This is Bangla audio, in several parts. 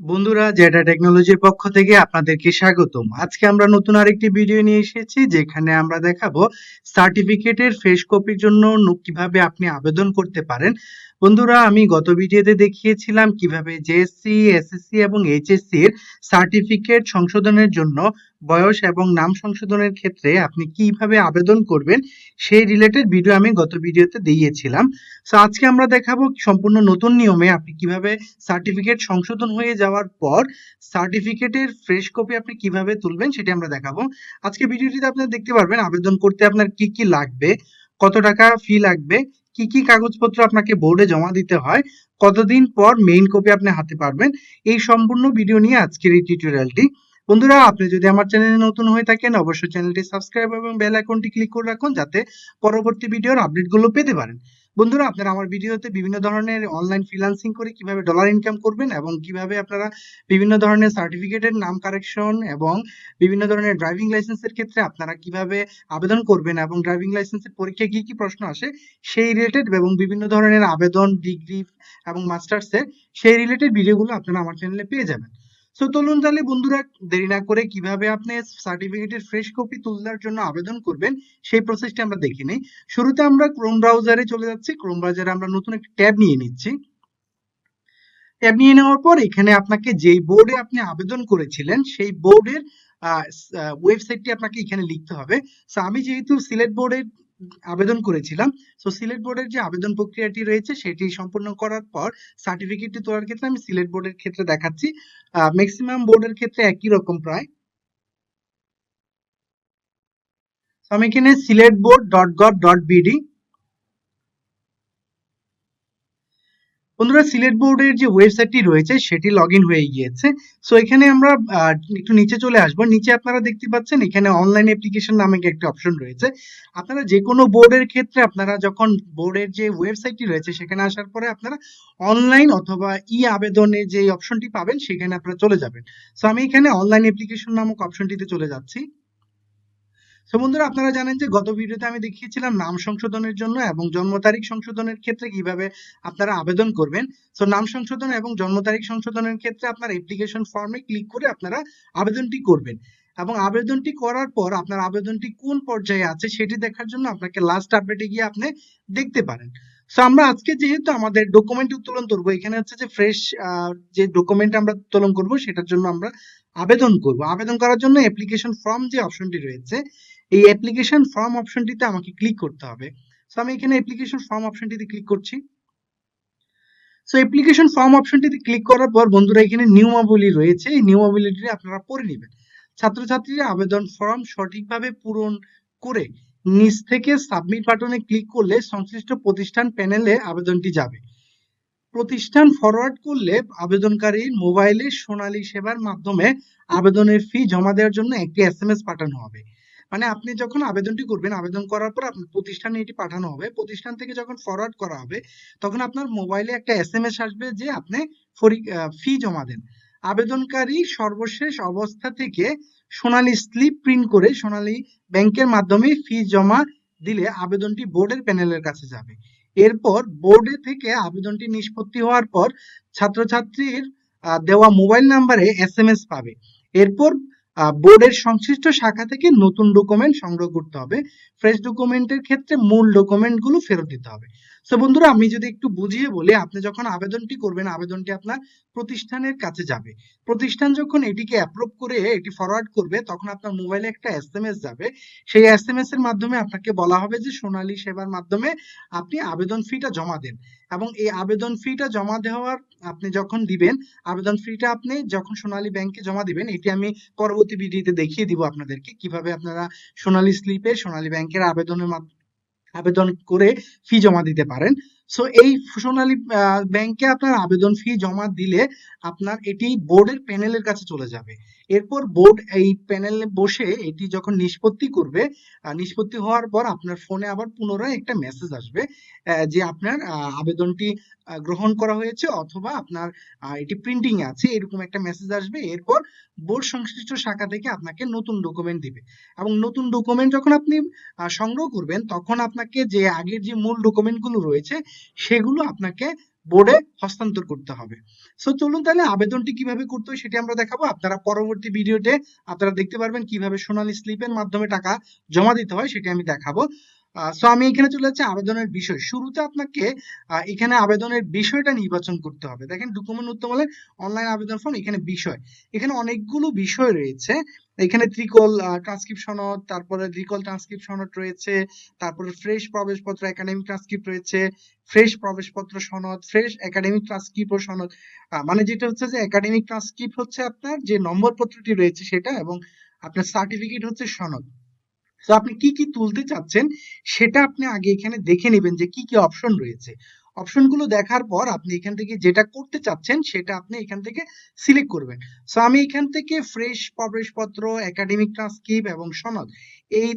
বন্ধুরা জেটা টেকনোলজির পক্ষ থেকে আপনাদেরকে স্বাগতম। আজকে আমরা নতুন আরেকটি ভিডিও নিয়ে এসেছি, যেখানে আমরা দেখাবো সার্টিফিকেটের ফ্রেশ কপির জন্য কীভাবে আপনি আবেদন করতে পারেন। বন্ধুরা, আমি গত ভিডিওতে দেখিয়েছিলাম কীভাবে জেএসসি এসএসসি এবং এইচএসসি এর সার্টিফিকেট সংশোধনের জন্য বয়স এবং নাম সংশোধনের ক্ষেত্রে আপনি কীভাবে আবেদন করবেন, সেই রিলেটেড ভিডিও আমি গত ভিডিওতে দিয়েছিলাম সো আজকে আমরা দেখাবো সম্পূর্ণ নতুন নিয়মে আপনি কীভাবে সার্টিফিকেট সংশোধন হয়ে যাওয়ার পর সার্টিফিকেটের ফ্রেশ কপি আপনি কীভাবে তুলবেন সেটা আমরা দেখাবো। আজকে ভিডিওটিতে আপনি দেখতে পারবেন আবেদন করতে আপনার কি কি লাগবে, কত টাকা ফি লাগবে কি কি কাগজপত্র আপনাকে বোর্ডে জমা দিতে হয়, কতদিন পর মেইন কপি আপনি হাতে পারবেন, এই সম্পূর্ণ ভিডিও নিয়ে আজকের এই টিউটোরিয়ালটি বন্ধুরা, আপনি যদি আমার চ্যানেলে নতুন হয়ে থাকেন, অবশ্যই চ্যানেলটি সাবস্ক্রাইব এবং বেল আইকনটি ক্লিক করে রাখুন, যাতে পরবর্তী ভিডিওর আপডেটগুলো পেতে পারেন। বন্ধুরা, আপনারা আমার ভিডিওতে বিভিন্ন ধরনের অনলাইন ফ্রিল্যান্সিং করে কীভাবে ডলার ইনকাম করবেন এবং কীভাবে আপনারা বিভিন্ন ধরনের সার্টিফিকেটের নাম কারেকশন এবং বিভিন্ন ধরনের ড্রাইভিং লাইসেন্সের ক্ষেত্রে আপনারা কীভাবে আবেদন করবেন এবং ড্রাইভিং লাইসেন্সের পরীক্ষায় কি কি প্রশ্ন আসে, সেই রিলেটেড এবং বিভিন্ন ধরনের আবেদন ডিগ্রি এবং মাস্টার্সের সেই রিলেটেড ভিডিওগুলো আপনারা আমার চ্যানেলে পেয়ে যাবেন। সো চলুন তাহলে বন্ধুরা, দেরি না করে কীভাবে আপনি সার্টিফিকেটের ফ্রেশ কপি তোলার জন্য আবেদন করবেন, সেই প্রসেসটা আমরা দেখে নিই। শুরুতে আমরা ক্রোম ব্রাউজারে চলে যাচ্ছি। ক্রোম ব্রাউজারে আমরা নতুন একটা ট্যাব নিয়ে নিচ্ছি। ট্যাব নিয়ে নেওয়ার পর এখানে আপনাকে যেই বোর্ডে আপনি আবেদন করেছিলেন, সেই বোর্ডের ওয়েবসাইটটি আপনাকে এখানে লিখতে হবে। সো আমি যেহেতু সিলেট বোর্ডে আবেদন করেছিলাম। তো সিলেট বোর্ডের যে আবেদন প্রক্রিয়াটি রয়েছে, সেটি সম্পূর্ণ করার পর সার্টিফিকেটটি তোলার ক্ষেত্রে আমি সিলেট বোর্ডের ক্ষেত্রে দেখাচ্ছি। ম্যাক্সিমাম বোর্ডের ক্ষেত্রে একই রকম প্রায়। আমি এখানে Sylhet board dot gov dot BD বন্ধুরা সিলেট বোর্ডের যে ওয়েবসাইটটি রয়েছে, সেটি লগ হয়ে গিয়েছে। সো এখানে আমরা একটু নিচে চলে আসব। নিচে আপনারা দেখতে পাচ্ছেন, এখানে অনলাইন অ্যাপ্লিকেশন নামে একটা অপশন রয়েছে। আপনারা যে কোনো বোর্ডের ক্ষেত্রে আপনারা যখন বোর্ডের যে ওয়েবসাইটটি রয়েছে, সেখানে আসার পরে আপনারা অনলাইন অথবা ই আবেদনে যে অপশনটি পাবেন, সেখানে আপনারা চলে যাবেন। সো আমি এখানে অনলাইন অ্যাপ্লিকেশন নামক অপশনটিতে চলে যাচ্ছি। তো বন্ধুরা, আপনারা জানেন যে গত ভিডিওতে আমি দেখিয়েছিলাম নাম সংশোধনের জন্য এবং জন্ম তারিখ সংশোধনের ক্ষেত্রে কীভাবে আপনারা আবেদন করবেন। তো নাম সংশোধন এবং জন্ম তারিখ সংশোধনের ক্ষেত্রে আপনার অ্যাপ্লিকেশন ফর্মে ক্লিক করে আপনারা আবেদনটি করবেন। এবং আবেদনটি করার পর আপনার আবেদনটি কোন পর্যায়ে আছে সেটি দেখার জন্য আপনাকে লাস্ট আপডেটে গিয়ে আপনি দেখতে পারেন। সো আমরা আজকে যেহেতু আমাদের ডকুমেন্ট উত্তোলন করব, এখানে হচ্ছে যে ফ্রেশ যে ডকুমেন্ট আমরা উত্তোলন করব, সেটার জন্য আমরা আবেদন করব। আবেদন করার জন্য অ্যাপ্লিকেশন ফর্ম যে অপশনটি রয়েছে এই অ্যাপ্লিকেশন ফর্ম অপশনটিতে আমাকে ক্লিক করতে হবে। সো আমি এখানে অ্যাপ্লিকেশন ফর্ম অপশনটিতে ক্লিক করছি। সো অ্যাপ্লিকেশন ফর্ম অপশনটিতে ক্লিক করার পর বন্ধুরা, এখানে নিয়মাবলী রয়েছে। এই নিয়মাবলীটি আপনারা পড়ে নেবেন। ছাত্রছাত্রীরা আবেদন ফর্ম সঠিকভাবে পূরণ করে নিচ থেকে সাবমিট বাটনে ক্লিক করলে সংশ্লিষ্ট প্রতিষ্ঠান প্যানেলে আবেদনটি যাবে। প্রতিষ্ঠান ফরওয়ার্ড করলে আবেদনকারী মোবাইলে সোনালী সেবার মাধ্যমে আবেদনের ফি জমা দেওয়ার জন্য একটি এসএমএস পাঠানো হবে। মানে আপনি যখন আবেদনটি করবেন, আবেদন করার পর আপনার প্রতিষ্ঠানে এটি পাঠানো হবে। প্রতিষ্ঠান থেকে যখন ফরওয়ার্ড করা হবে, তখন আপনার মোবাইলে একটা এসএমএস আসবে যে আপনি ফি জমা দেন। আবেদনকারী সর্বশেষ অবস্থা থেকে সোনালী স্লিপ প্রিন্ট করে সোনালী ব্যাংকের মাধ্যমে ফি জমা দিলে আবেদনটি বোর্ডের প্যানেলের কাছে যাবে। এরপর বোর্ডে থেকে আবেদনটি নিষ্পত্তি হওয়ার পর ছাত্রছাত্রীর দেওয়া মোবাইল নাম্বারে এস এম এস পাবে। এরপর বোর্ডের সংশ্লিষ্ট শাখা থেকে নতুন ডকুমেন্ট সংগ্রহ করতে হবে। ফ্রেশ ডকুমেন্টের ক্ষেত্রে মূল ডকুমেন্টগুলো ফেরত দিতে হবে। তো বন্ধুরা, আমি যদি একটু বুঝিয়ে বলি, আপনি যখন আবেদনটি করবেন, আবেদনটি আপনার প্রতিষ্ঠানের কাছে যাবে। প্রতিষ্ঠান যখন এটিকে অ্যাপ্রুভ করে, এটি ফরওয়ার্ড করবে, তখন আপনার মোবাইলে একটা এসএমএস যাবে। সেই এসএমএস এর মাধ্যমে আপনাকে বলা হবে যে, সোনালী সেবার মাধ্যমে আপনি আবেদন ফিটা জমা দেন। এবং এই আবেদন ফিটা জমা দেওয়ার আপনি যখন দিবেন, আবেদন ফিটা আপনি যখন সোনালী ব্যাংকে জমা দিবেন, এটি আমি পরবর্তী ভিডিওতে দেখিয়ে দিব আপনাদেরকে। কীভাবে আপনারা সোনালী স্লিপে সোনালী ব্যাংকের আবেদনের মাধ্যমে আবেদন করে ফি জমা দিতে পারেন। সো এই সোনালী ব্যাংকে আপনার আবেদন ফি জমা দিলে আপনার এটি বোর্ডের প্যানেলের কাছে চলে যাবে। এরপর বোর্ড এই প্যানেলে বসে এটি যখন নিষ্পত্তি করবে নিষ্পত্তি হওয়ার পর আপনার ফোনে আবার পুনরায় একটা মেসেজ আসবে যে আপনার আবেদনটি গ্রহণ করা হয়েছে অথবা আপনার এটি প্রিন্টিং আছে, এরকম একটা মেসেজ আসবে। এরপর বোর্ড সংশ্লিষ্ট শাখা থেকে আপনাকে নতুন ডকুমেন্ট দিবে। এবং নতুন ডকুমেন্ট যখন আপনি সংগ্রহ করবেন, তখন আপনাকে যে আগের যে মূল ডকুমেন্টগুলো রয়েছে সেগুলো আপনাকে বোর্ডে হস্তান্তর করতে হবে। সো চলুন তাহলে আবেদনটি কীভাবে করতে হয় সেটি আমরা দেখাবো। আপনারা পরবর্তী ভিডিওতে আপনারা দেখতে পারবেন কীভাবে সোনালী স্লিপের মাধ্যমে টাকা জমা দিতে হয় সেটি আমি দেখাবো। সো আমি এখানে চলে যাচ্ছি আবেদনের বিষয়। শুরুতে আপনাকে এখানে আবেদনের বিষয়টা নির্বাচন করতে হবে। দেখেন, ডকুমেন্ট উত্তম হলে অনলাইন আবেদন ফর্ম এখানে বিষয়। এখানে অনেকগুলো বিষয় রয়েছে। এখানে ত্রিকল ট্রান্সক্রিপ্ট সনদ, তারপরে দ্বিকল ট্রান্সক্রিপ্ট সনদ রয়েছে, তারপরে ফ্রেশ প্রবেশপত্র একাডেমিক ট্রান্সক্রিপ্ট রয়েছে ফ্রেশ প্রবেশপত্র সনদ ফ্রেশ একাডেমিক ট্রান্সক্রিপ্ট সনদ। মানে যেটা হচ্ছে যে একাডেমিক ট্রান্সক্রিপ্ট হচ্ছে আপনার যে নম্বরপত্রটি রয়েছে সেটা এবং আপনার সার্টিফিকেট হচ্ছে সনদ। তো আপনি কি কি তুলতে চাচ্ছেন সেটা আপনি আগে এখানে দেখে নেবেন যে কি কি অপশন রয়েছে। অপশনগুলো দেখার পর আপনি এখান থেকে যেটা করতে চাচ্ছেন সেটা আপনি এখান থেকে সিলেক্ট করবেন। সো আমি এখান থেকে ফ্রেশ প্রবেশপত্র একাডেমিক ট্রান্সক্রিপ্ট এবং সনদ এই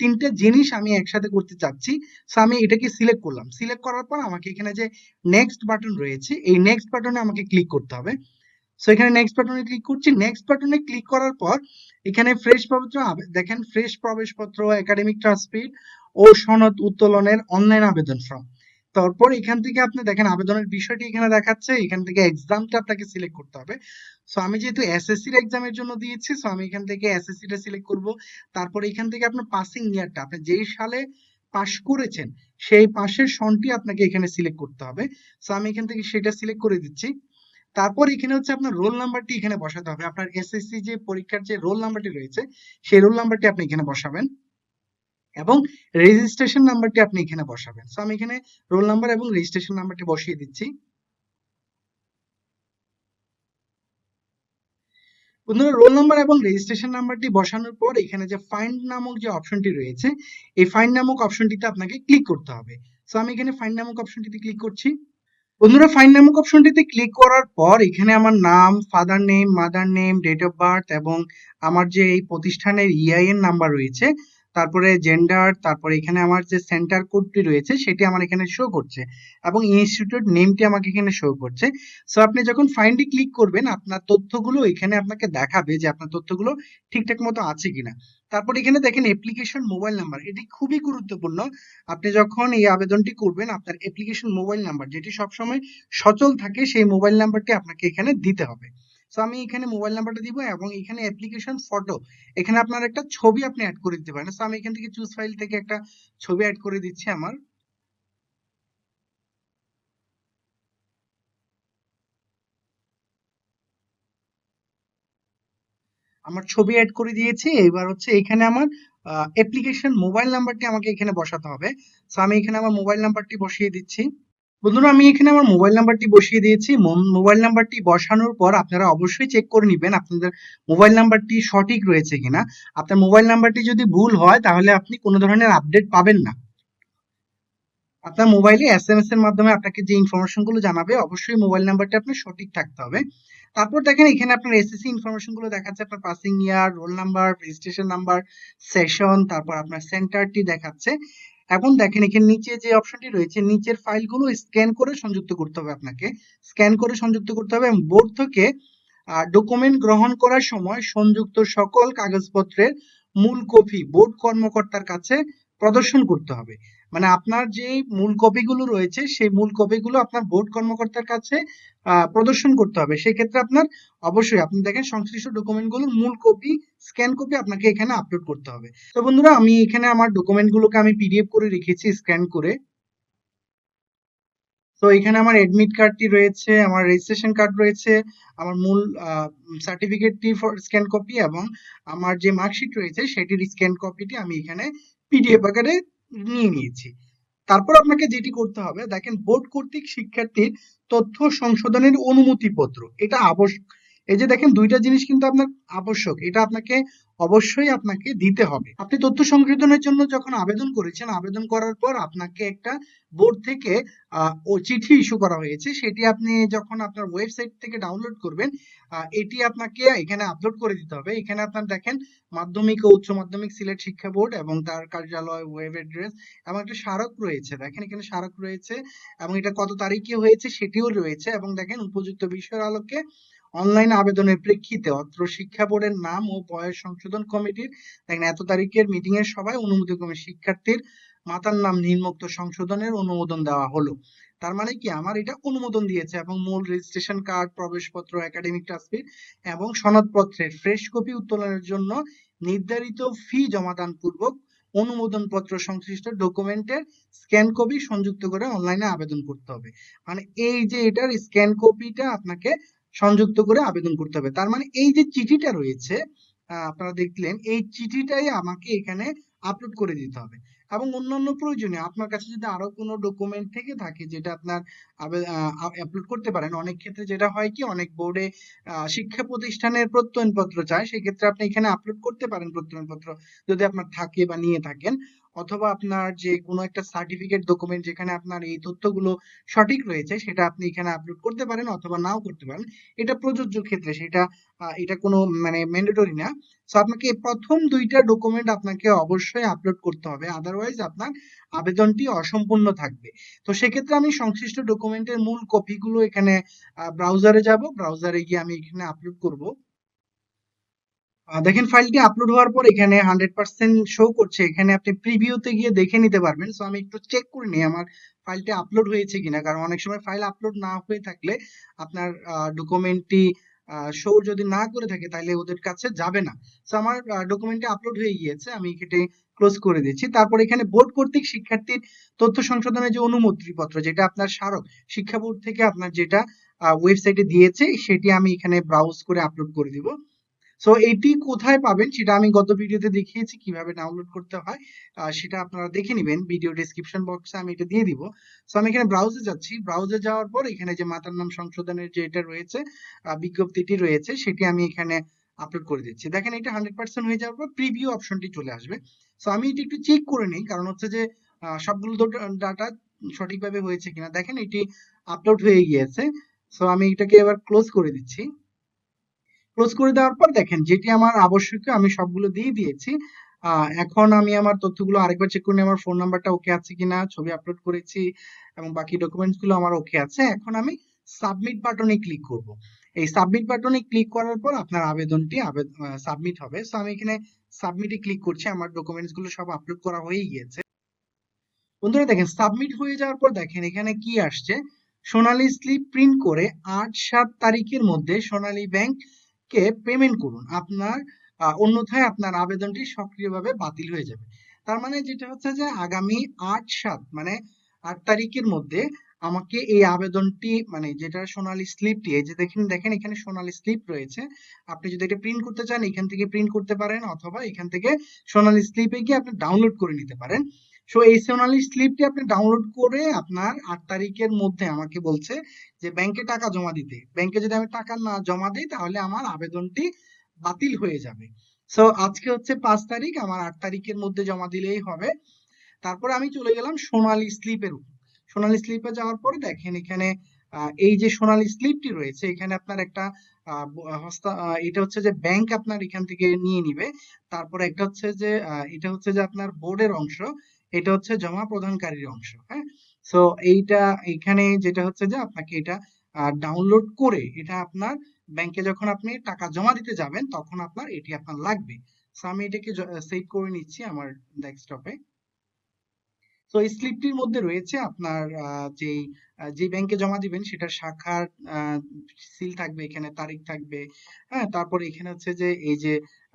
তিনটে জিনিস আমি একসাথে করতে চাচ্ছি। সো আমি এটাকে সিলেক্ট করলাম। সিলেক্ট করার পর আমাকে এখানে যে নেক্সট বাটন রয়েছে, এই নেক্সট বাটনে আমাকে ক্লিক করতে হবে। সো এখানে নেক্সট বাটনে ক্লিক করছি। নেক্সট বাটনে ক্লিক করার পর, এখানে ফ্রেশ প্রবেশপত্র দেখেন ফ্রেশ প্রবেশপত্র একাডেমিক ট্রান্সক্রিপ্ট ও সনদ উত্তোলনের অনলাইন আবেদন ফর্ম তারপর এখান থেকে আপনি দেখেন আবেদনের বিষয়টি এখানে দেখাচ্ছে। এখান থেকে এক্সামটা আপনাকে সিলেক্ট করতে হবে। সো আমি যেহেতু এসএসসি এর এক্সামের জন্য দিয়েছি সো আমি এখান থেকে এসএসসি টা সিলেক্ট করব। তারপর এখান থেকে আপনার পাসিং ইয়ারটা আপনি যেই সালে পাশ করেছেন, সেই পাশের সনটি আপনাকে এখানে সিলেক্ট করতে হবে। সো আমি এখান থেকে সেটা সিলেক্ট করে দিচ্ছি। তারপর এখানে হচ্ছে আপনার রোল নাম্বারটি এখানে বসাতে হবে। আপনার এসএসসি যে পরীক্ষার যে রোল নাম্বারটি রয়েছে, সেই রোল নাম্বারটি আপনি এখানে বসাবেন এবং রেজিস্ট্রেশন নাম্বারটি আপনি এখানে বসাবেন। সো আমি এখানে রোল নাম্বার এবং রেজিস্ট্রেশন নাম্বারটি বসিয়ে দিচ্ছি। বন্ধুরা রোল নাম্বার এবং রেজিস্ট্রেশন নাম্বারটি বসানোর পর এখানে যে ফাইন্ড নামক যে অপশনটি রয়েছে, এই ফাইন্ড নামক অপশনটিতে আপনাকে ক্লিক করতে হবে। সো আমি এখানে ফাইন্ড নামক অপশনটিতে ক্লিক করছি। বন্ধুরা ফাইন নামক অপশনটিতে ক্লিক করার পর এখানে আমার নাম father name mother name date of birth এবং আমার যে এই প্রতিষ্ঠানের ইআইএন নাম্বার রয়েছে তারপরে জেন্ডার তারপরে এখানে আমার যে সেন্টার কোডটি রয়েছে, সেটি আমার এখানে শো করছে এবং ইনস্টিটিউট নেমটি আমাকে এখানে শো করছে। সো আপনি যখন ফাইন্ডে ক্লিক করবেন, আপনার তথ্যগুলো এখানে আপনাকে দেখাবে যে আপনার তথ্যগুলো ঠিকঠাক মতো আছে কিনা। তারপর এখানে দেখেন অ্যাপ্লিকেশন মোবাইল নাম্বার এটি খুবই গুরুত্বপূর্ণ। আপনি যখন এই আবেদনটি করবেন, আপনার অ্যাপ্লিকেশন মোবাইল নাম্বার যেটি সবসময় সচল থাকে, সেই মোবাইল নাম্বারটি আপনাকে এখানে দিতে হবে। সো আমি এখানে মোবাইল নাম্বারটা দিব এবং এখানে অ্যাপ্লিকেশন ফটো এখানে আপনার একটা ছবি আপনি অ্যাড করে দিতে পারেন। সো আমি এখান থেকে চুজ ফাইল থেকে একটা ছবি অ্যাড করে দিচ্ছি আমার। আমার ছবি অ্যাড করে দিয়েছি। এবার হচ্ছে এখানে আমার অ্যাপ্লিকেশন মোবাইল নাম্বারটি আমাকে এখানে বসাতে হবে। সো আমি এখানে আমার মোবাইল নাম্বারটি বসিয়ে দিচ্ছি। বন্ধুরা, আমি এখানে আমার মোবাইল নাম্বারটি বসিয়ে দিয়েছি। মোবাইল নাম্বারটি বসানোর পর আপনারা অবশ্যই চেক করে নেবেন আপনাদের মোবাইল নাম্বারটি সঠিক রয়েছে কিনা। আপনার মোবাইল নাম্বারটি যদি ভুল হয়, তাহলে আপনি কোনো ধরনের আপডেট পাবেন না। আপনার মোবাইলে এস এম এস এর মাধ্যমে আপনাকে যে ইনফরমেশনগুলো জানাবে, অবশ্যই মোবাইল নাম্বারটি আপনার সঠিক থাকতে হবে। তারপর দেখেন, এখানে আপনার এসএসসি ইনফরমেশনগুলো দেখাচ্ছে। আপনার passing year roll number registration number session তারপর আপনার সেন্টারটি দেখাচ্ছে। এখন দেখেন এখানে নিচে যে অপশনটি রয়েছে, নিচের ফাইলগুলো স্ক্যান করে সংযুক্ত করতে হবে আপনাকে। স্ক্যান করে সংযুক্ত করতে হবে এবং বোর্ড থেকে ডকুমেন্ট গ্রহণ করার সময় সংযুক্ত সকল কাগজপত্রের মূল কপি বোর্ড কর্মকর্তার কাছে প্রদর্শন করতে হবে। মানে আপনার যে মূল কপিগুলো রয়েছে, সেই মূল কপিগুলো আপনার বোর্ড কর্মকর্তার কাছে প্রদর্শন করতে হবে। সেক্ষেত্রে আপনার অবশ্যই, আপনি দেখেন সংশ্লিষ্ট ডকুমেন্টগুলোর মূল কপি, স্ক্যান কপি আপনাকে এখানে আপলোড করতে হবে। তো বন্ধুরা, আমি এখানে আমার ডকুমেন্টগুলোকে আমি পিডিএফ করে রেখেছি, স্ক্যান করে। তো এখানে আমার এডমিট কার্ডটি রয়েছে, আমার রেজিস্ট্রেশন কার্ড রয়েছে, আমার মূল সার্টিফিকেটটি স্ক্যান কপি এবং আমার যে মার্কশিট রয়েছে, সেটির স্ক্যান কপিটি আমি এখানে পিডিএফ আকারে নিয়ে নিয়েছি। তারপর আপনাকে যেটি করতে হবে, দেখেন বোর্ড কর্তৃক শিক্ষার্থীর তথ্য সংশোধনের অনুমতিপত্র। এটা আবশ্যক এই যে দেখেন দুইটা জিনিস কিন্তু আপনার আবশ্যক, এটা আপনাকে অবশ্যই আপনাকে দিতে হবে। আপনি তথ্য সংশোধনের জন্য যখন আবেদন করেছেন, আবেদন করার পর আপনাকে একটা বোর্ড থেকে ও চিঠি ইস্যু করা হয়েছে। সেটি আপনি যখন আপনার ওয়েবসাইট থেকে ডাউনলোড করবেন এটি আপনাকে এখানে আপলোড করে দিতে হবে। এখানে আপনার দেখেন মাধ্যমিক ও উচ্চ মাধ্যমিক সিলেট শিক্ষা বোর্ড এবং তার কার্যালয়, ওয়েব অ্যাড্রেস এবং একটা স্মারক রয়েছে। দেখেন এখানে স্মারক রয়েছে এবং এটা কত তারিখে হয়েছে সেটিও রয়েছে এবং দেখেন উপযুক্ত বিষয়ের আলোকে অনলাইন আবেদনের প্রেক্ষিতে অত্র শিক্ষা বোর্ডের নাম ও বয়স সংশোধন কমিটির দেখেন, এত তারিখের মিটিং এর সভায় অনুমতি ক্রমে শিক্ষার্থীর মাতার নাম নিম্নোক্ত সংশোধনের অনুমোদন দেওয়া হলো। তার মানে কি? আমার এটা অনুমোদন দিয়েছে এবং মূল রেজিস্ট্রেশন কার্ড প্রবেশপত্র একাডেমিক ট্রান্সক্রিপ্ট এবং সনদপত্রের ফ্রেশ কপি উত্তোলনের জন্য নির্ধারিত ফি জমাদান পূর্বক অনুমোদন পত্র সংশ্লিষ্ট ডকুমেন্টের স্ক্যান কপি সংযুক্ত করে অনলাইনে আবেদন করতে হবে। মানে এই যে এটার স্ক্যান কপিটা আপনাকে সংযুক্ত করে আবেদন করতে হবে। তার মানে এই যে চিঠিটা রয়েছে আপনারা দেখলেন, এই চিঠিটাই আমাকে এখানে আপলোড করে দিতে হবে। এবং অন্যান্য প্রয়োজনীয়, আপনার কাছে যদি আরও কোনো ডকুমেন্ট থেকে থাকে যেটা আপনার আপলোড করতে পারেন, অনেক ক্ষেত্রে যেটা হয় কি, অনেক বোর্ডে শিক্ষা প্রতিষ্ঠানের প্রত্যয়নপত্র চায়, সেক্ষেত্রে আপনি এখানে আপলোড করতে পারেন প্রত্যয়নপত্র, যদি আপনার থাকে বা নিয়ে থাকেন। অথবা আপনার যে কোনো একটা সার্টিফিকেট ডকুমেন্ট যেখানে আপনার এই তথ্যগুলো সঠিক রয়েছে, সেটা আপনি এখানে আপলোড করতে পারেন অথবা নাও করতে পারেন। এটা প্রযোজ্য ক্ষেত্রে, সেটা এটা কোনো মানে ম্যান্ডেটরি না। সো আপনাকে প্রথম দুইটা ডকুমেন্ট আপনাকে অবশ্যই আপলোড করতে হবে। আদারওয়াইজ আপনার আবেদনটি অসম্পূর্ণ থাকবে। তো সেক্ষেত্রে আমি সংশ্লিষ্ট ডকুমেন্টের মূল কপিগুলো এখানে ব্রাউজারে যাব। ব্রাউজারে গিয়ে আমি এখানে আপলোড করব। দেখেন ফাইলটি আপলোড হওয়ার পর এখানে হান্ড্রেড পার্সেন্ট শো করছে। এখানে আপনি প্রিভিউতে গিয়ে দেখে নিতে পারবেন। সো আমি একটু চেক করে নিই আমার ফাইলটি আপলোড হয়েছে কিনা। কারণ অনেক সময় ফাইল আপলোড না হয়ে থাকলে আপনার ডকুমেন্টটি শো যদি না করে থাকে তাহলে ওদের কাছে যাবে না। সো আমার ডকুমেন্টটি আপলোড হয়ে গিয়েছে। আমি এটি ক্লোজ করে দিচ্ছি। তারপর এখানে বোর্ড কর্তৃক শিক্ষার্থীর তথ্য সংশোধনের যে অনুমতিপত্র, যেটা আপনার স্মারক, শিক্ষা বোর্ড থেকে আপনার যেটা ওয়েবসাইটে দিয়েছে, সেটি আমি এখানে ব্রাউজ করে আপলোড করে দিব। সো এটি কোথায় পাবেন সেটা আমি গত ভিডিওতে দেখিয়েছি কীভাবে ডাউনলোড করতে হয়। সেটা আপনারা দেখে নেবেন। ভিডিও ডেসক্রিপশন বক্সে আমি এটা দিয়ে দিব। সো আমি এখানে ব্রাউজে যাচ্ছি। ব্রাউজে যাওয়ার পর এখানে যে মাতার নাম সংশোধনের যে এটা রয়েছে বিজ্ঞপ্তিটি রয়েছে, সেটি আমি এখানে আপলোড করে দিচ্ছি। দেখেন, এটা হান্ড্রেড পার্সেন্ট হয়ে যাওয়ার পর প্রিভিউ অপশনটি চলে আসবে। সো আমি এটি একটু চেক করে নিই, কারণ হচ্ছে যে সবগুলো ডাটা সঠিকভাবে হয়েছে কিনা। দেখেন, এটি আপলোড হয়ে গিয়েছে। সো আমি এটাকে এবার ক্লোজ করে দিচ্ছি। ক্লোজ করে দেওয়ার পর দেখেন যেটি আমার আবশ্যকীয় আমি সবগুলো দিয়ে দিয়েছি। এখন আমি আমার তথ্যগুলো আরেকবার চেক করে আমার ফোন নাম্বারটা ওকে আছে কিনা, ছবি আপলোড করেছি এবং বাকি ডকুমেন্টসগুলো আমার ওকে আছে। এখন আমি সাবমিট বাটনে ক্লিক করব। এই সাবমিট বাটনে ক্লিক করার পর আপনার আবেদনটি সাবমিট হবে। সো আমি এখানে সাবমিটে ক্লিক করছি, আমার ডকুমেন্টসগুলো সব আপলোড করা হয়ে গিয়েছে। বন্ধুরা দেখেন সাবমিট হয়ে যাওয়ার পর দেখেন এখানে কি আসছে? সোনালী স্লিপ প্রিন্ট করে আট সাত তারিখের মধ্যে সোনালী ব্যাংক কে পেমেন্ট করুন, আপনার অন্যথায় আপনার আবেদনটি সক্রিয়ভাবে বাতিল হয়ে যাবে। তার মানে যেটা হচ্ছে যে আগামী আট সাত মানে আট তারিখের মধ্যে আমাকে এই আবেদনটি মানে যেটা সোনালী স্লিপটি এই যে দেখেন দেখেন এখানে সোনালী স্লিপ রয়েছে। আপনি যদি এটা প্রিন্ট করতে চান, এখান থেকে প্রিন্ট করতে পারেন, অথবা এখান থেকে সোনালী স্লিপে গিয়ে আপনি ডাউনলোড করে নিতে পারেন। সো এই সোনালী স্লিপটি আপনি ডাউনলোড করে আপনার আট তারিখের মধ্যে আমাকে বলছে যে, ব্যাংকে টাকা জমা দিতে। ব্যাংকে যদি আমি টাকা না জমা দিই, তাহলে আমার আবেদনটি বাতিল হয়ে যাবে। সো আজকে হচ্ছে পাঁচ তারিখ, আমার আট তারিখের মধ্যে জমা দিলেই হবে। তারপরে আমি চলে গেলাম সোনালী স্লিপের সোনালী স্লিপে যাওয়ার পরে দেখেন এখানে এই যে সোনালী স্লিপটি রয়েছে, এখানে আপনার একটা এটা হচ্ছে যে ব্যাংক আপনার এখান থেকে নিয়ে নিবে। তারপরে একটা হচ্ছে যে এটা হচ্ছে যে আপনার বোর্ডের অংশ। এটা হচ্ছে জমা প্রদানকারীর অংশ হ্যাঁ? সো এইটা এখানে যেটা হচ্ছে যে আপনাকে এটা ডাউনলোড করে এটা আপনার ব্যাংকে যখন আপনি টাকা জমা দিতে যাবেন, তখন আপনার এটি আপনার লাগবে। সো আমি এটাকে সেভ করে নিচ্ছি আমার ডেস্কটপে তো এই স্লিপটির মধ্যে রয়েছে আপনার যেই যে ব্যাংকে জমা দিবেন সেটার শাখার সিল থাকবে, এখানে তারিখ থাকবে হ্যাঁ? তারপরে এখানে হচ্ছে যে, এই যে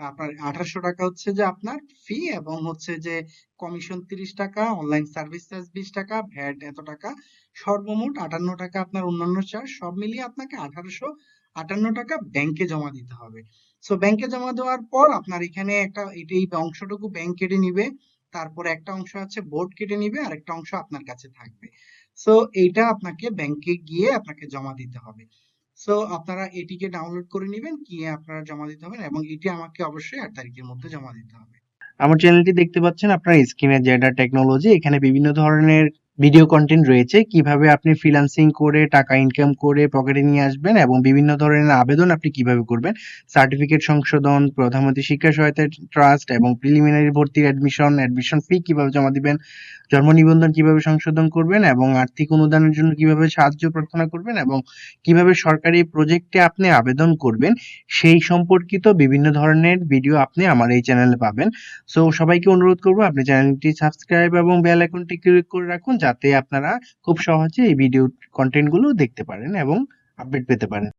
আপনার আঠারোশো টাকা হচ্ছে যে আপনার ফি এবং হচ্ছে যে কমিশন তিরিশ টাকা অনলাইন সার্ভিস চার্জ বিশ টাকা ভ্যাট এত টাকা, সর্বমোট আটান্ন টাকা আপনার অন্যান্য চার্জ সব মিলিয়ে আপনাকে আঠারোশো আটান্ন টাকা ব্যাংকে জমা দিতে হবে। সো ব্যাংকে জমা দেওয়ার পর আপনার এখানে একটা, এই অংশটুকু ব্যাংক কেটে নিবে। তারপরে একটা অংশ আছে বোর্ড কেটে নিবে আর একটা অংশ আপনার কাছে থাকবে। সো এইটা আপনাকে ব্যাংকে গিয়ে আপনাকে জমা দিতে হবে। সো আপনারা এটিকে ডাউনলোড করে নেবেন, গিয়ে আপনারা জমা দিতে হবে এবং এটি আমাকে অবশ্যই আট তারিখের মধ্যে জমা দিতে হবে। আমার চ্যানেলটি দেখতে পাচ্ছেন, আপনার স্ক্রিনে জেডা টেকনোলজি এখানে বিভিন্ন ধরনের ভিডিও কন্টেন্ট রয়েছে, কীভাবে আপনি ফ্রিল্যান্সিং করে টাকা ইনকাম করে পকেটে নিয়ে আসবেন এবং বিভিন্ন ধরনের আবেদন আপনি কীভাবে করবেন। সার্টিফিকেট সংশোধন প্রধানমন্ত্রী শিক্ষা সহায়তা ট্রাস্ট এবং প্রিলিমিনারি ভর্তির অ্যাডমিশন অ্যাডমিশন ফি কীভাবে জমা দিবেন, জন্ম নিবন্ধন কীভাবে সংশোধন করবেন এবং আর্থিক অনুদানের জন্য কীভাবে সাহায্য প্রার্থনা করবেন এবং কীভাবে সরকারি প্রজেক্টে আপনি আবেদন করবেন, সেই সম্পর্কিত বিভিন্ন ধরনের ভিডিও আপনি আমার এই চ্যানেলে পাবেন। সো সবাইকে অনুরোধ করব, আপনি চ্যানেলটি সাবস্ক্রাইব এবং বেল আইকনটি ক্লিক করে রাখুন যাতে আপনারা খুব সহজে এই ভিডিও কন্টেন্টগুলো দেখতে পারেন এবং আপডেট পেতে পারেন।